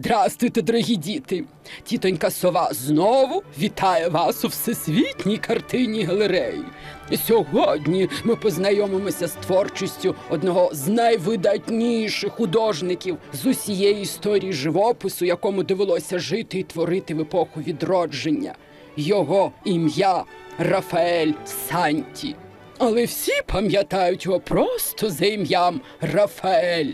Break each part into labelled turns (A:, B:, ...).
A: Здрастуйте, дорогі діти! Тітонька сова знову вітає вас у всесвітній картині галереї. Сьогодні ми познайомимося з творчістю одного з найвидатніших художників з усієї історії живопису, якому довелося жити і творити в епоху відродження. Його ім'я Рафаель Санті. Але всі пам'ятають його просто за ім'ям Рафаель.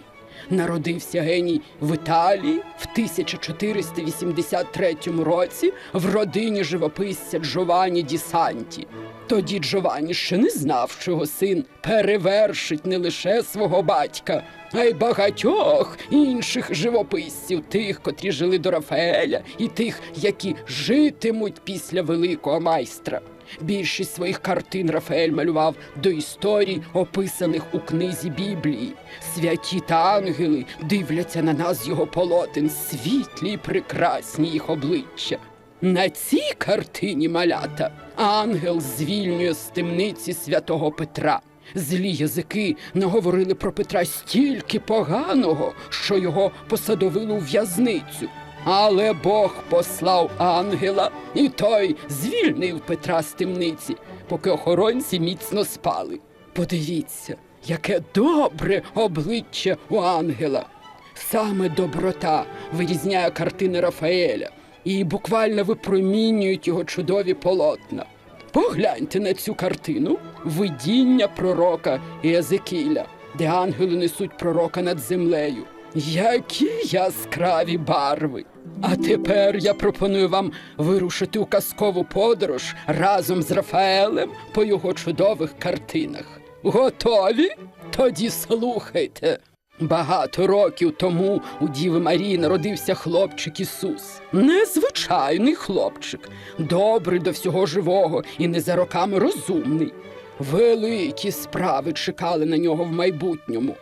A: Народився геній в Італії в 1483 році в родині живописця Джованні Ді Санті. Тоді Джованні ще не знав, що його син перевершить не лише свого батька, а й багатьох інших живописців, тих, котрі жили до Рафаеля, і тих, які житимуть після великого майстра. Більшість своїх картин Рафаель малював до історій, описаних у книзі Біблії. Святі та ангели дивляться на нас його полотен, світлі й прекрасні їх обличчя. На цій картині малята ангел звільнює з темниці святого Петра. Злі язики наговорили про Петра стільки поганого, що його посадовили у в'язницю. Але Бог послав ангела, і той звільнив Петра з темниці, поки охоронці міцно спали. Подивіться, яке добре обличчя у ангела. Саме доброта вирізняє картини Рафаеля і буквально випромінюють його чудові полотна. Погляньте на цю картину видіння пророка Єзекіля, де ангели несуть пророка над землею. Які яскраві барви! А тепер я пропоную вам вирушити у казкову подорож разом з Рафаелем по його чудових картинах. Готові? Тоді слухайте. Багато років тому у Діви Марії народився хлопчик Ісус. Незвичайний хлопчик, добрий до всього живого і не за роками розумний. Великі справи чекали на нього в майбутньому.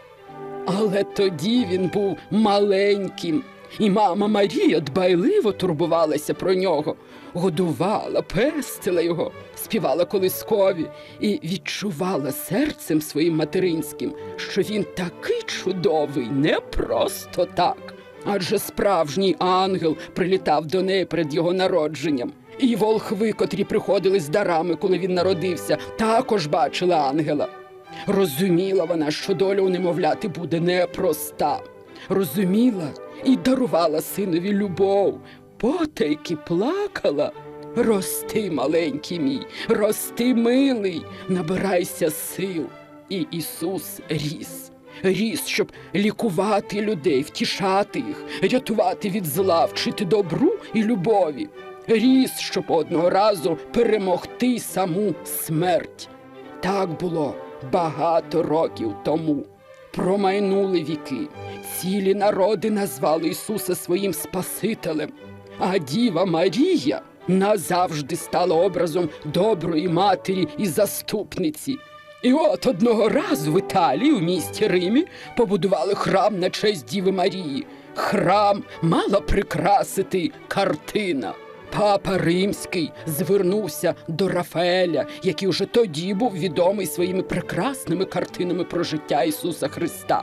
A: Але тоді він був маленьким, і мама Марія дбайливо турбувалася про нього, годувала, пестила його, співала колискові і відчувала серцем своїм материнським, що він такий чудовий, не просто так. Адже справжній ангел прилітав до неї перед його народженням. І волхви, котрі приходили з дарами, коли він народився, також бачили ангела. Розуміла вона, що доля у немовляти буде непроста. Розуміла і дарувала синові любов, потайки плакала. Рости, маленький мій, рости, милий, набирайся сил. І Ісус ріс. Ріс, щоб лікувати людей, втішати їх, рятувати від зла, вчити добру і любові. Ріс, щоб одного разу перемогти саму смерть. Так було багато років тому. Промайнули віки. Цілі народи назвали Ісуса своїм Спасителем, а Діва Марія назавжди стала образом доброї матері і заступниці. І от одного разу в Італії, у місті Римі, побудували храм на честь Діви Марії. Храм мала прикрасити картина. Папа Римський звернувся до Рафаеля, який уже тоді був відомий своїми прекрасними картинами про життя Ісуса Христа.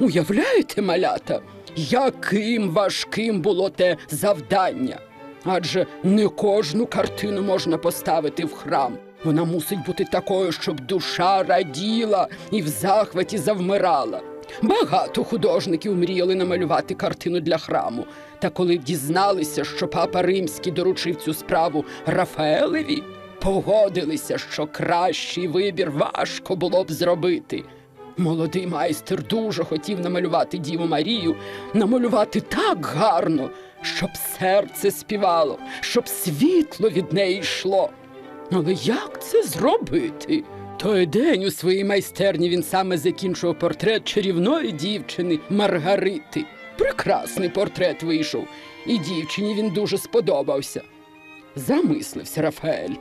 A: Уявляєте, малята, яким важким було те завдання? Адже не кожну картину можна поставити в храм. Вона мусить бути такою, щоб душа раділа і в захваті завмирала. Багато художників мріяли намалювати картину для храму. Та коли дізналися, що папа римський доручив цю справу Рафаелеві, погодилися, що кращий вибір важко було б зробити. Молодий майстер дуже хотів намалювати Діву Марію, намалювати так гарно, щоб серце співало, щоб світло від неї йшло. Але як це зробити? Той день у своїй майстерні він саме закінчував портрет чарівної дівчини Маргарити. Прекрасний портрет вийшов, і дівчині він дуже сподобався. Замислився Рафаель.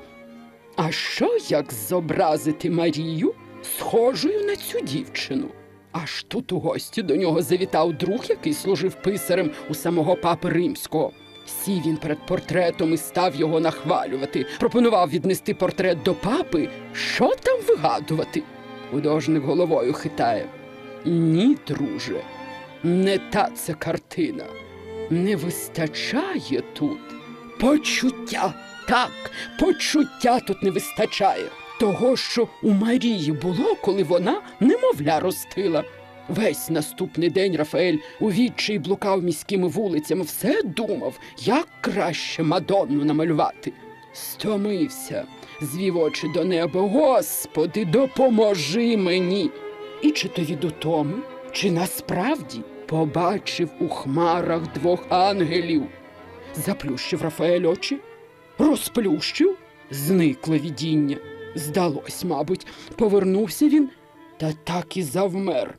A: А що як зобразити Марію схожою на цю дівчину? Аж тут у гості до нього завітав друг, який служив писарем у самого папи римського. Сів він перед портретом і став його нахвалювати. Пропонував віднести портрет до папи. Що там вигадувати? Художник головою хитає. Ні, друже, не та це картина. не вистачає тут почуття. Так, почуття тут не вистачає. Того, що у Марії було, коли вона немовля ростила. Весь наступний день Рафаель у відчаї блукав міськими вулицями, все думав, як краще Мадонну намалювати. Стомився, звів очі до неба. Господи, допоможи мені. І чи то від утоми, чи насправді побачив у хмарах двох ангелів. Заплющив Рафаель очі, розплющив, зникло видіння. Здалось, мабуть, повернувся він та так і завмер.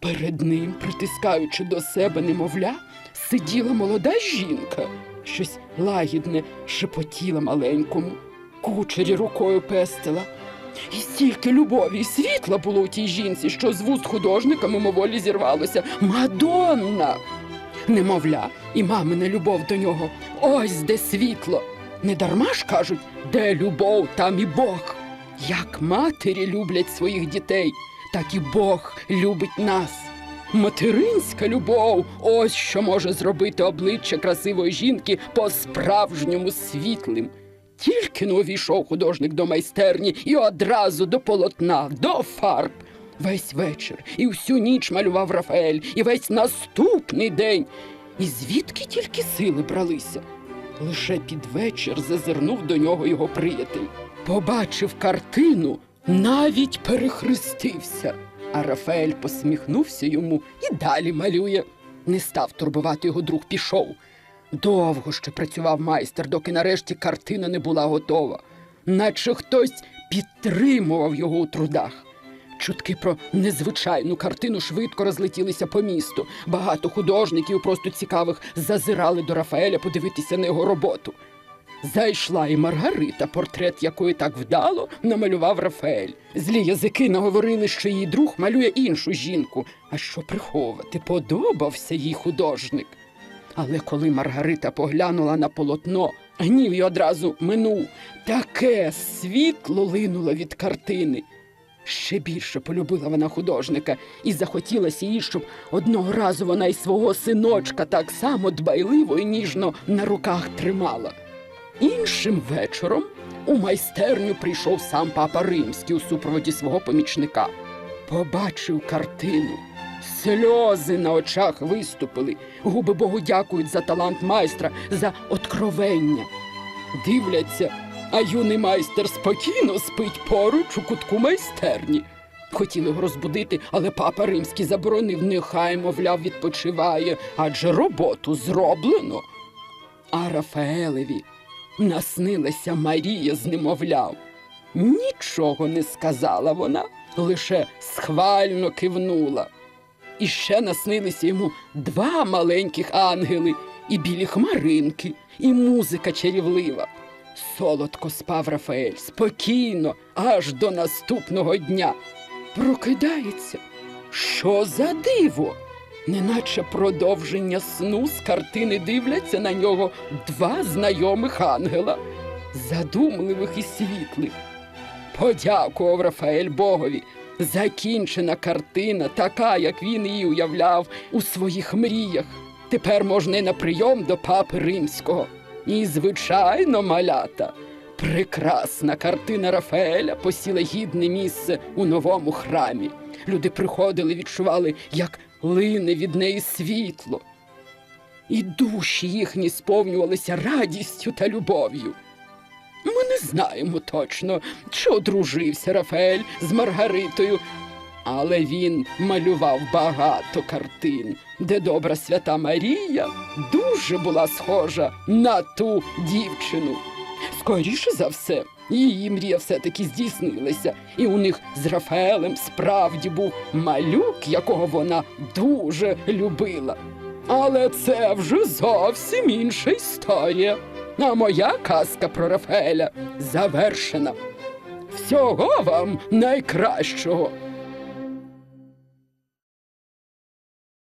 A: Перед ним, притискаючи до себе немовля, сиділа молода жінка, щось лагідне шепотіла маленькому, кучері рукою пестила. І стільки любові і світла було у тій жінці, що з вуст художника мимоволі зірвалося Мадонна! Немовля, і мамина любов до нього. Ось де світло. Не дарма ж кажуть, де любов, там і Бог. Як матері люблять своїх дітей, так і Бог любить нас. Материнська любов ось що може зробити обличчя красивої жінки по-справжньому світлим. Тільки но увійшов художник до майстерні і одразу до полотна, до фарб. Весь вечір і всю ніч малював Рафаель, і весь наступний день. І звідки тільки сили бралися? Лише під вечір зазирнув до нього його приятель. Побачив картину, навіть перехрестився. А Рафаель посміхнувся йому і далі малює. Не став турбувати його друг, пішов. Довго ще працював майстер, доки нарешті картина не була готова, наче хтось підтримував його у трудах. Чутки про незвичайну картину швидко розлетілися по місту. Багато художників, просто цікавих, зазирали до Рафаеля подивитися на його роботу. Зайшла і Маргарита, портрет якої так вдало намалював Рафаель. Злі язики наговорили, що її друг малює іншу жінку. А що приховувати, подобався їй художник. Але коли Маргарита поглянула на полотно, гнів її одразу минув. Таке світло линуло від картини. Ще більше полюбила вона художника і захотілося їй, щоб одного разу вона й свого синочка так само дбайливо і ніжно на руках тримала. Іншим вечором у майстерню прийшов сам папа Римський у супроводі свого помічника. Побачив картину. Сльози на очах виступили. Губи Богу дякують за талант майстра, за откровення. Дивляться, а юний майстер спокійно спить поруч у кутку майстерні. Хотіли його розбудити, але папа римський заборонив, нехай, мовляв, відпочиває, адже роботу зроблено. А Рафаелеві наснилася Марія з немовляв. Нічого не сказала вона, лише схвально кивнула. І ще наснилися йому два маленьких ангели, і білі хмаринки, і музика чарівлива. Солодко спав Рафаель, спокійно, аж до наступного дня. Прокидається. Що за диво? Неначе продовження сну з картини дивляться на нього два знайомих ангела, задумливих і світлих. Подякував Рафаель Богові. Закінчена картина, така, як він її уявляв у своїх мріях. Тепер можна й на прийом до папи римського. І, звичайно, малята. Прекрасна картина Рафаеля посіла гідне місце у новому храмі. Люди приходили, відчували, як лине від неї світло. І душі їхні сповнювалися радістю та любов'ю. Ми не знаємо точно, чи одружився Рафаель з Маргаритою, але він малював багато картин, де добра свята Марія дуже була схожа на ту дівчину. Скоріше за все, її мрія все-таки здійснилася, і у них з Рафаелем справді був малюк, якого вона дуже любила. Але це вже зовсім інша історія. А моя казка про Рафаеля завершена. Всього вам найкращого.